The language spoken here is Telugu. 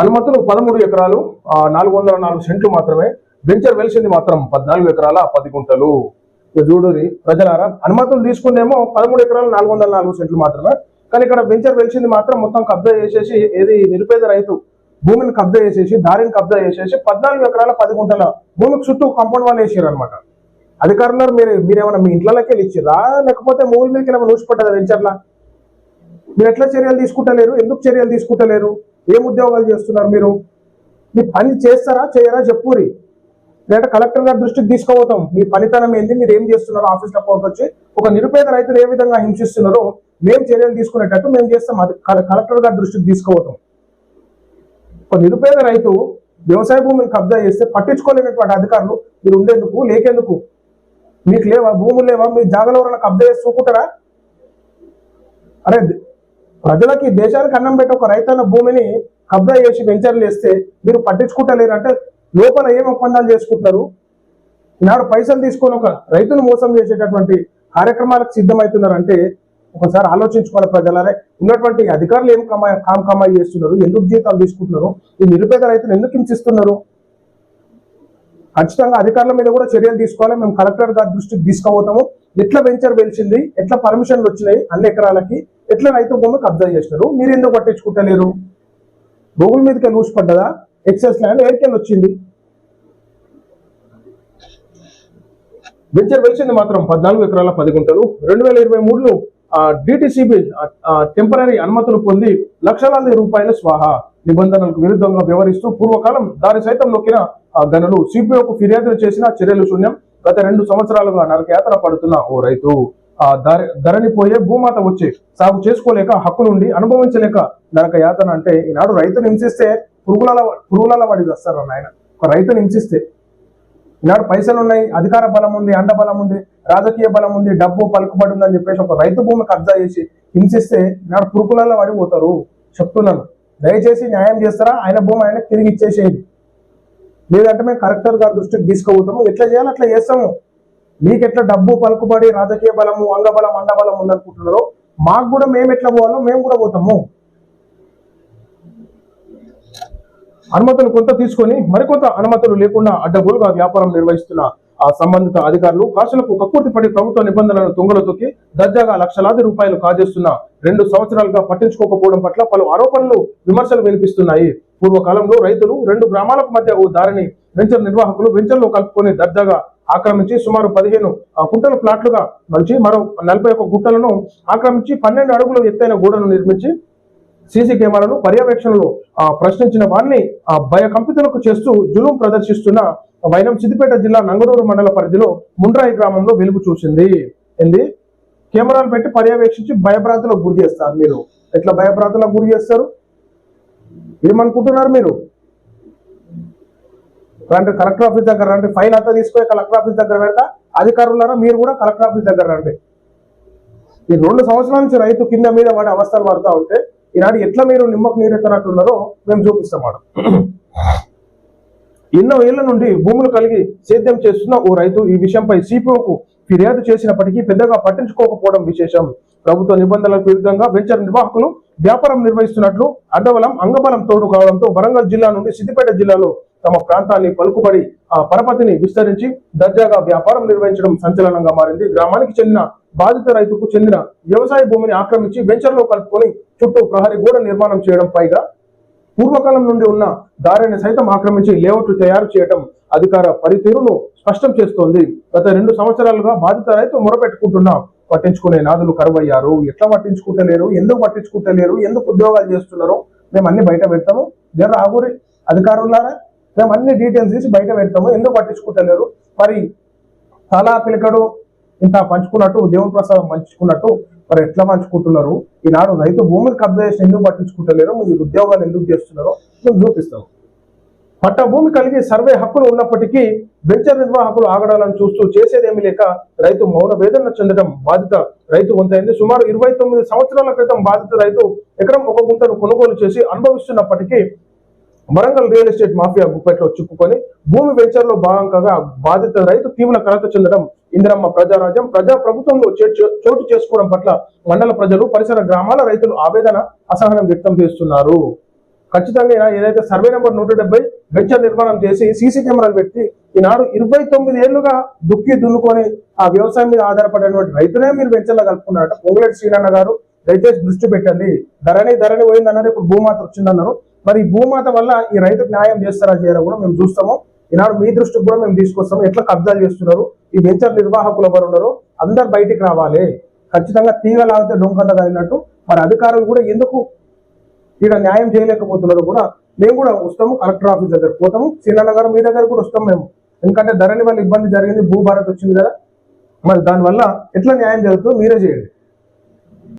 అనుమతులు పదమూడు ఎకరాలు నాలుగు వందల నాలుగు సెంట్లు మాత్రమే. వెంచర్ వెలిసింది మాత్రం పద్నాలుగు ఎకరాల పది గుంటలు. జూడూరి ప్రజలారా అనుమతులు తీసుకుందేమో పదమూడు ఎకరాలు నాలుగు వందల నాలుగు సెంట్లు మాత్రమే. కానీ ఇక్కడ వెంచర్ వెలిసింది మాత్రం మొత్తం కబ్జా చేసేసి ఏది నిరుపేద రైతు భూమిని కబ్జా చేసేసి దారిని కబ్జా చేసేసి పద్నాలుగు ఎకరాల పది గుంటల భూమికి చుట్టూ కాంపౌండ్ వాళ్ళు వేసారు అనమాట అధికారులు మీరు మీరేమైనా మీ ఇంట్లోకి వెళ్ళి ఇచ్చిరా లేకపోతే మూల మీదకి ఏమైనా ఊసిపడ్డదా వెంచర్లా? మీరు ఎట్లా చర్యలు తీసుకుంటలేరు? ఎందుకు చర్యలు తీసుకుంటలేరు? ఏం ఉద్యోగాలు చేస్తున్నారు మీరు? మీ పని చేస్తారా చేయరా? చెప్పురి. లేదా కలెక్టర్ గారి దృష్టికి తీసుకుపోతాం. మీ పనితనం ఏంది? మీరు ఏం చేస్తున్నారు? ఆఫీస్లో వచ్చి ఒక నిరుపేద రైతులు ఏ విధంగా హింసిస్తున్నారో మేము చర్యలు తీసుకునేటట్టు మేము చేస్తాం. అది కలెక్టర్ గారి దృష్టికి తీసుకుపోతాం. ఒక నిరుపేద రైతు వ్యవసాయ భూమిని కబ్జా చేస్తే పట్టించుకోలేనటువంటి అధికారులు మీరు ఉండేందుకు లేకెందుకు? మీకు లేవా? భూములు లేవా? మీ జాగలో కబ్జా చేసి చూకుంటారా అరే ప్రజలకి దేశానికి అన్నం పెట్టి ఒక రైతన్న భూమిని కబ్జా చేసి వెంచర్లు వేస్తే మీరు పట్టించుకుంటలేరు అంటే లోపల ఏం ఒప్పందాలు చేసుకుంటారు? ఈనాడు పైసలు తీసుకొని ఒక రైతును మోసం చేసేటటువంటి కార్యక్రమాలకు సిద్ధమవుతున్నారంటే ఒకసారి ఆలోచించుకోవాలి ప్రజలరే. ఉన్నటువంటి అధికారులు ఏం కమా కామ్ కమాయి చేస్తున్నారు? ఎందుకు జీతాలు తీసుకుంటున్నారు? ఈ నిరుపేద రైతులు ఎందుకు హింసిస్తున్నారు? ఖచ్చితంగా అధికారుల మీద కూడా చర్యలు తీసుకోవాలి. మేము కలెక్టర్ గారి దృష్టికి తీసుకుపోతాము. ఎట్లా వెంచర్ వెలిసింది ఎట్లా పర్మిషన్లు వచ్చినాయి అన్ని ఎకరాలకి ఎట్లా రైతు భూమి కబ్జా చేసినారు? మీరు ఎందుకు పట్టించుకుంటలేరు? గూగుల్ మీదకి లూసి పడ్డదా? ఎక్సెస్ ల్యాండ్ ఎయిర్కెళ్ళి వచ్చింది? వెంచర్ వెలిసింది మాత్రం పద్నాలుగు ఎకరాల పది గుంటలు. రెండు వేల ఇరవై మూడులో డిటిసిబి టెంపరీ అనుమతులు పొంది లక్షలాది రూపాయల స్వాహ నిబంధనలకు విరుద్ధంగా వ్యవహరిస్తూ పూర్వకాలం దారి సైతం నొక్కిన గనులు. సిపిఓకు ఫిర్యాదులు చేసిన చర్యలు శూన్యం. గత రెండు సంవత్సరాలుగా నరకయాత్ర పడుతున్న ఓ రైతు ఆ దారి పోయే భూమాత వచ్చి సాగు చేసుకోలేక హక్కులుండి అనుభవించలేక నరక యాతన అంటే ఈనాడు రైతును హింసిస్తే పురుగుల పురుగుల వాడి వస్తారు నాయన? ఒక రైతును హింసిస్తే. ఈనాడు పైసలు ఉన్నాయి అధికార బలం ఉంది అండ బలం ఉంది రాజకీయ బలం ఉంది డబ్బు పలుకుబడి ఉందని చెప్పేసి ఒక రైతు భూమి కబ్జా చేసి హింసిస్తే ఈనాడు పురుగులలో పడిపోతారు చెప్తున్నాను. దయచేసి న్యాయం చేస్తారా? ఆయన భూమి ఆయనకు తిరిగి ఇచ్చేసేది లేదంటే మేము కలెక్టర్ గారి దృష్టికి తీసుకుపోతాము. ఎట్లా చేయాలి అట్లా చేస్తాము. మీకు ఎట్లా డబ్బు పలుకుబడి రాజకీయ బలము అంగబలం అండబలం ఉందనుకుంటున్నారో మాకు కూడా మేము ఎట్లా పోవాలో మేము కూడా పోతాము. అనుమతులు కొంత తీసుకొని మరికొంత అనుమతులు లేకుండా అడ్డగోలుగా వ్యాపారం నిర్వహిస్తున్న ఆ సంబంధిత అధికారులు కాసులకు కక్కుర్తి పడి ప్రభుత్వ నిబంధనలను తుంగలు తొక్కి దర్జాగా లక్షలాది రూపాయలు కాజేస్తున్న రెండు సంవత్సరాలుగా పట్టించుకోకపోవడం పట్ల పలు ఆరోపణలు విమర్శలు వినిపిస్తున్నాయి. పూర్వకాలంలో రైతులు రెండు గ్రామాలకు మధ్య ఓ దారిని వెంచర్ నిర్వాహకులు వెంచర్లో కలుపుకొని దర్జాగా ఆక్రమించి సుమారు పదిహేను ఆ, గుంటల ప్లాట్లుగా మంచి మరో నలభై ఒక్క గుంటలను ఆక్రమించి పన్నెండు అడుగులు ఎత్తైన గోడను నిర్మించి సీసీ కెమెరాలు పర్యవేక్షణలో ఆ, ప్రశ్నించిన వారిని ఆ భయకంపితులకు చేస్తూ జులుం ప్రదర్శిస్తున్న వైనం సిద్దిపేట జిల్లా నంగనూరు మండల పరిధిలో ముండ్రాయి గ్రామంలో వెలుగు చూసింది. ఏంది? కెమెరాలు పెట్టి పర్యవేక్షించి భయభ్రాంతులకు గురి చేస్తారు మీరు. ఎట్లా భయభ్రాంతులకు గురి చేస్తారు? ఏమనుకుంటున్నారు మీరు? రండి కలెక్టర్ ఆఫీస్ దగ్గర రండి. ఫైల్ అంతా తీసుకొని కలెక్టర్ ఆఫీస్ దగ్గర పెడతా. అధికారులారా మీరు కూడా కలెక్టర్ ఆఫీస్ దగ్గర రండి. ఈ రెండు సంవత్సరాల నుంచి రైతు కింద మీద వాడి అవస్థలు పడతా ఉంటే ఈనాడు ఎట్లా మీరు నిమ్మకు నీరెత్తనట్టున్నారో మేము చూపిస్తాం మేడం. ఎన్నో ఏళ్ళ నుండి భూములు కలిగి సేద్యం చేస్తున్న ఓ రైతు ఈ విషయంపై సిపిఓకు ఫిర్యాదు చేసినప్పటికీ పెద్దగా పట్టించుకోకపోవడం విశేషం. ప్రభుత్వ నిబంధనలకు విరుద్ధంగా వెంచర్ నిర్వాహకులు వ్యాపారం నిర్వహిస్తున్నట్లు అడ్డబలం అంగబలం తోడు కావడంతో వరంగల్ జిల్లా నుండి సిద్దిపేట జిల్లాలో తమ ప్రాంతాన్ని పలుకుబడి ఆ పరపతిని విస్తరించి దర్జాగా వ్యాపారం నిర్వహించడం సంచలనంగా మారింది. గ్రామానికి చెందిన బాధిత రైతుకు చెందిన వ్యవసాయ భూమిని ఆక్రమించి వెంచర్లో కలుపుకొని చుట్టూ ప్రహరీ గోడ నిర్మాణం చేయడం పైగా పూర్వకాలం నుండి ఉన్న దారిని సైతం ఆక్రమించి లేఅవుట్లు తయారు చేయడం అధికార పనితీరును స్పష్టం చేస్తోంది. గత రెండు సంవత్సరాలుగా బాధిత రైతు మొరపెట్టుకుంటున్న పట్టించుకునే నాదులు కరువయ్యారు. ఎట్లా పట్టించుకుంటలేరు? ఎందుకు పట్టించుకుంటలేరు? ఎందుకు ఉద్యోగాలు చేస్తున్నారు? మేము అన్ని బయట పెడతాము. జర ఆగురి అధికారులారా? మేము అన్ని డీటెయిల్స్ తీసి బయట పెడతాము. ఎందుకు పట్టించుకుంటలేరు? మరి తలా పిలకడు ఇంత పంచుకున్నట్టు దేవుని ప్రసాదం పంచుకున్నట్టు మరి ఎట్లా పంచుకుంటున్నారు ఈనాడు రైతు భూములు కబ్జా చేసి ఎందుకు పట్టించుకుంటలేరు? మీరు ఉద్యోగాలు ఎందుకు చేస్తున్నారో మేము చూపిస్తాం. పట్ట భూమి కలిగి సర్వే హక్కులు ఉన్నప్పటికీ వెంచర్ నిర్వాహకులు ఆగడాలను చూస్తూ చేసేదేమీ లేక రైతు మౌన వేదన చెందడం బాధిత రైతు వంతైంది. సుమారు ఇరవై తొమ్మిది సంవత్సరాల క్రితం బాధిత రైతు ఎకరం ఒక గుంటను కొనుగోలు చేసి అనుభవిస్తున్నప్పటికీ వరంగల్ రియల్ ఎస్టేట్ మాఫియా గుప్పెట్లో చిక్కుకొని భూమి వెంచర్లో భాగంగా బాధిత రైతు తీవ్ర కలత చెందడం ఇందిరమ్మ ప్రజారాజ్యం ప్రజా ప్రభుత్వంలో చోటు చేసుకోవడం పట్ల మండల ప్రజలు పరిసర గ్రామాల రైతులు ఆవేదన అసహనం వ్యక్తం చేస్తున్నారు. ఖచ్చితంగా ఏదైతే సర్వే నెంబర్ నూట డెబ్బై వెంచర్ నిర్మాణం చేసి సీసీ కెమెరాలు పెట్టి ఈనాడు ఇరవై తొమ్మిది ఏళ్ళుగా దుక్కి దున్నుకొని ఆ వ్యవసాయం మీద ఆధారపడినటువంటి రైతులే మీరు వెంచర్లో కలుపుకున్నారట. పొంగులేటి శ్రీనన్న గారు దయచేసి దృష్టి పెట్టండి. ధరణి ధరణి పోయిందన్నారు ఇప్పుడు భూమాత వచ్చిందన్నారు. మరి భూమాత వల్ల ఈ రైతుకు న్యాయం చేస్తారా చేయరా కూడా మేము చూస్తాము. ఈనాడు మీ దృష్టికి కూడా మేము తీసుకొస్తాము. ఎట్లా కబ్జాలు చేస్తున్నారు? ఈ వెంచర్ నిర్వాహకులు ఎవరు ఉన్నారో అందరు బయటికి రావాలి. ఖచ్చితంగా తీగ లాగితే డొంకంత కలిగినట్టు మరి అధికారులు కూడా ఎందుకు ఈడ న్యాయం చేయలేకపోతున్నారు కూడా మేము కూడా వస్తాము కలెక్టర్ ఆఫీస్ దగ్గర పోతాము శ్రీనగర్ గారు మీ దగ్గర కూడా వస్తాం మేము. ఎందుకంటే ధరణి వల్ల ఇబ్బంది జరిగింది భూభారత్ వచ్చింది కదా. మరి దానివల్ల ఎట్లా న్యాయం జరుగుతుందో మీరే చేయండి.